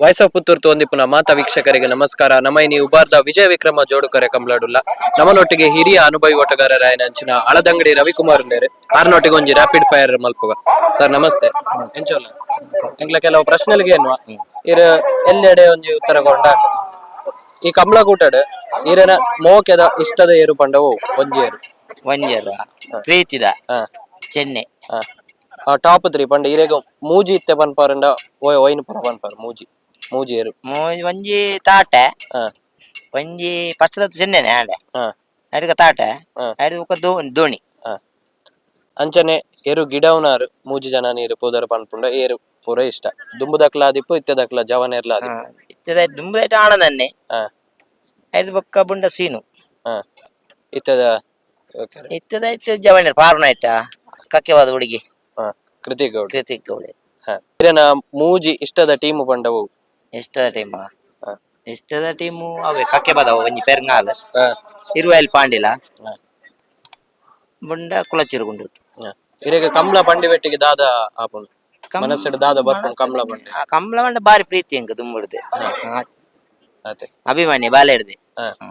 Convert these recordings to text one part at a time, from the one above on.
Voice of Puttur ತೋಂದಿಪ್ಪುನ ಮಾತಾ ವೀಕ್ಷಕರಿಗೆ ನಮಸ್ಕಾರ. ನಮೈನಿ ಉಬಾರ್ದ ವಿಜಯ ವಿಕ್ರಮ ಜೋಡುಕರೆ ಕಂಬ್ಲಾಡುಲ್ಲ ನಮ್ಮನೊಟ್ಟಿಗೆ ಹಿರಿಯ ಅನುಭವಿ ಓಟಗಾರರಾಯನ ಅಂಚಿನ ಅಳದಂಗಡಿ ರವಿಕುಮಾರ್ ಉಂಡೇರು ಆರ್ನೊಟ್ಟಿಗೆ ಒಂಜಿ ರಾಪಿಡ್ ಫೈರ್ ಮಲ್ಪುಗ. ಸರ್ ನಮಸ್ತೆ. ಎಂಗ್ಲ ಕೆಲವು ಪ್ರಶ್ನೆಗಳಿಗೆ ಏನು ಇರು ಎಲ್ಲೆಡೆ ಒಂಜಿ ಉತ್ತರ ಕೊಂಡ ಈ ಕಂಬ್ಳಗೂಟಡ್ ಇರನ ಮೋಕೆದ ಇಷ್ಟದ ಏರು ಪಂಡವು ಒಂಜಿಯರು ಒಂಜಿಯರು ಪ್ರೀತಿದ ಚೆನ್ನೈ. ಟಾಪ್ ತ್ರೀ ಪಂಡ ಇರೆಗ ಮೂಜಿ ಇತ್ತೆ ಪನ್ಪಾರಂಡ ಒಯ್ನು ಪುರ ಪನ್ಪಾರ ಮೂಜಿ. ಮೂಜಿ ಏರು ಮೂ- ಒಂಜಿ ತಾಟೆ. ಹಾ. ಒಂಜಿ ಫಸ್ಟ್ ಚೆನ್ನೈನೆ ಆಂಡೆ. ಹಾ. ಅಡಿಗ ತಾಟೆ. ಹಾ. ಅಡಿದ ಬೊಕ ದೋ ಧೋನಿ ಹ. ಅಂಚನೆ ಏರು ಗಿಡವನಾರು ಮೂಜಿ ಜನ ನೀರು ಪೂದರ ಪನ್ಪುಂಡ ಏರು ಪೂರ ಇಷ್ಟ. ದುಂಬುದಕ್ಲ ಆದಿಪ್ಪು ಇತ್ತೆದಕ್ಲ ಜವನೇರ್ಲ ಆದಿ ಇತ್ತದ ದುಂಬುದೈಟ ಆಣದನ್ನೆ ಹಾ. ಅಡಿದ ಬೊಕ್ಕ ಬುಂಡ ಸೀನು. ಹಾ. ಇತ್ತದ ಓಕೆ ಇತ್ತದೈಟ್ ಪಾರ್ನ ಐಟ ಕಕ್ಕೆವಾದ ಹುಡುಗಿ. ಹಾ. ಕೃತಿ ಗೌಡ್. ಕೃತಿಕ್ ಗೌಡೆ. ಹ. ಇರನ ಮೂಜಿ ಇಷ್ಟದ ಟೀಮ್ ಪಂಡವು? ಎಷ್ಟದ ಟೀಮ್ ಹ ಎಷ್ಟದ ಟೀಮು ಅವೇ ಕಕ್ಕೆ ಬದವು ಒಂಜಿ ಪೆರ್ನಾಲ್ ಹ ಇರುವಲ್ ಪಾಂಡಿಲ. ಬುಂಡ ಕುಳಚಿರುಗುಂಡು ಹ. ಇರೆಗ ಕಮಲ ಬಂಡಿ ಬೆಟ್ಟಿಗೆ ದಾದ ಆಪುಂಡು ಮನಸ್ಸಿಡ್ ದಾದ ಬರ್ಪುಂಡು ಕಮಲ ಬಂಡಿ ಆ ಕಂಬಳ ಬಂಡ ಬಾರಿ ಪ್ರೀತಿ ಎಂಕ ದುಂಬುಡ್ದೆ ಅದೇ ಅಭಿಮಾನಿ ಬಾಲೆ ಹಿಡ್ದೆ ಹ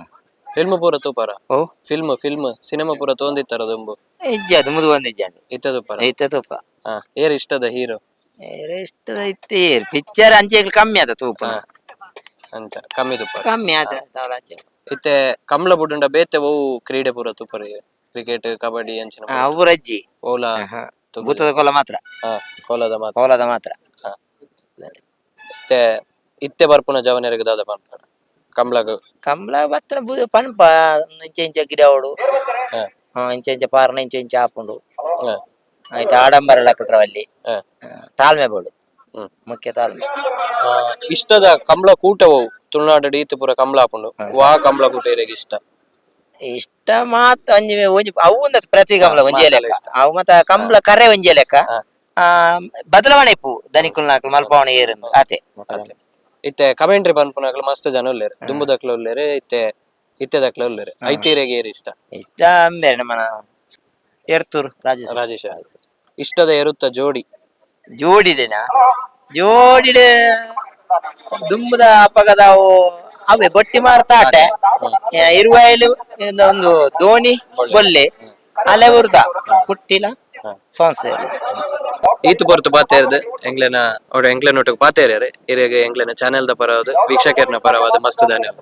ಫಿಲ್ಮ್ ಪೂರ ತೂಪರ ಓ ಫಿಲ್ಮ್ ಫಿಲ್ಮ್ ಸಿನಿಮಾ ಪೂರ ತೋಂದಿತ್ತಾರ ದುಂಬು ಇಜ್ಜ ಅದು ಮುದು ಒಂದು ಇಜ್ಜ ಇತ್ತ ತೂಪರ ಇತ್ತ ತೂಪ ಹ ಏರ್ ಇಷ್ಟದ ಹೀರೋ ಇಷ್ಟದ ಐತಿ. ಪಿಕ್ಚರ್ ಅಂಚೆಗಳು ಕಮ್ಮಿ ಅದ ತೂಪ ಅಂತ ಕಮ್ಮಿ ತುಪ್ಪ ಕಮ್ಮಿ ತವಲ ಅಂಚೆ ಇತ್ತೆ ಕಮಲ ಬುಡುಂಡ ಬೇತೆ ಓ ಕ್ರೀಡೆ ಪೂರ ತುಪ್ಪರಿ ಕ್ರಿಕೆಟ್ ಕಬಡ್ಡಿ ಅಂಚಿನ. ಅವ್ರ ಅಜ್ಜಿ. ಓಲ. ಭೂತದ ಕೊಲ ಮಾತ್ರ. ಹಾ ಕೋಲದ ಮಾತ್ರ. ಕೋಲದ ಮಾತ್ರ. ಹಾ. ಇತ್ತೆ ಇತ್ತೆ ಬರ್ಪುನ ಜವನರಿಗೆ ದಾದ ಪನ್ಪರ ಕಮ್ಲಗ ಕಂಬಳ ಬತ್ತ ಬುದ ಪನ್ಪ ಇಂಚೆ ಇಂಚೆ ಗಿಡ ಅವಡು. ಹ. ಇಂಚೆ ಇಂಚೆ ಪಾರ್ನ ಇಂಚೆ ಇಂಚೆ ಹಾಪುಂಡು. ಹ. ಆಯ್ತು ಆಡಂಬರ ಕುಟ್ರವಲ್ಲಿ. ಹ. ತಾಳ್ಮೆ ಬೋಡು ಮುಖ್ಯ ತಾಳ್ಮೆ. ಆ, ಇಷ್ಟದ ಕಂಬಳ ಕೂಟವು ತುಳುನಾಡು ಈತ ಪೂರ ಕಮ್ಲ ಹಾಪುಂಡು ವಾ ಕಂಬಳ ಕೂಟ ಇರೆಗ್ ಇಷ್ಟ? ಇಷ್ಟ ಮಾತ ಒಂಜಿ ಒಂಜಿ ಅವು ಒಂದು ಪ್ರತಿ ಕಂಬಳ ಒಂಜಿ ಲೆಕ್ಕ. ಅವು ಮತ್ತ ಕಂಬಳ ಕರೆ ಒಂಜಿ ಲೆಕ್ಕ. ಆ ಬದಲಾವಣೆ ಇಪ್ಪು ದನಿಕುಲ್ ನಾಲ್ಕು ಮಲ್ಪವಣೆ ಏರಿಂದ ಆತೆ. ಇತ್ತೆ ಕಮೆಂಟ್ರಿ ಪನ್ಪುನಕ್ಲು ಮಸ್ತ್ ಜನ ಉಲ್ಲೇರು. ದುಂಬುದಕ್ಲ ಉಲ್ಲೇರು ಇತ್ತೆ ಇತ್ತೆದಕ್ಲ ಉಲ್ಲೇರು. ಐಟಿರೆಗೆ ಏರಿ ಇಷ್ಟ? ಇಷ್ಟ ಅಂಬೆ ನಮ್ಮ ಎರ್ತೂರು ರಾಜೇಶ್ ರಾಜೇಶ ಇಷ್ಟದ ಎರುತ್ತ ಜೋಡಿ. ಜೋಡಿಡೆನಾ ಜೋಡಿಡೆ ದುಂಬದ ಅಪಗದ ಅವು ಬೊಟ್ಟಿ ಮಾರ್ತಾಟೆ ಇರುವಾಯಲು ಒಂದು ದೋಣಿ ಬೊಲ್ಲೆ ಅಲೆ ಬರುತ್ತ ಪುಟ್ಟಿಲ ಸೋನ್ಸೆ. ಈತ್ ಪೊರ್ತು ಪಾತೇರ್ದು, ಎಂಗ್ಲೆನ, ಅವ್ರ ಎಂಗ್ಲೆನ ಒಟ್ಟಿಗೆ ಪಾತೇರ್ಯಾರೆ. ಇರೆಗೆ ಎಂಗ್ಲೆನ ಚಾನೆಲ್ ದ ಪರವಾದ, ವೀಕ್ಷಕರ್ನ ಪರವಾದ ಮಸ್ತ್ ಧನ್ಯವಾದ.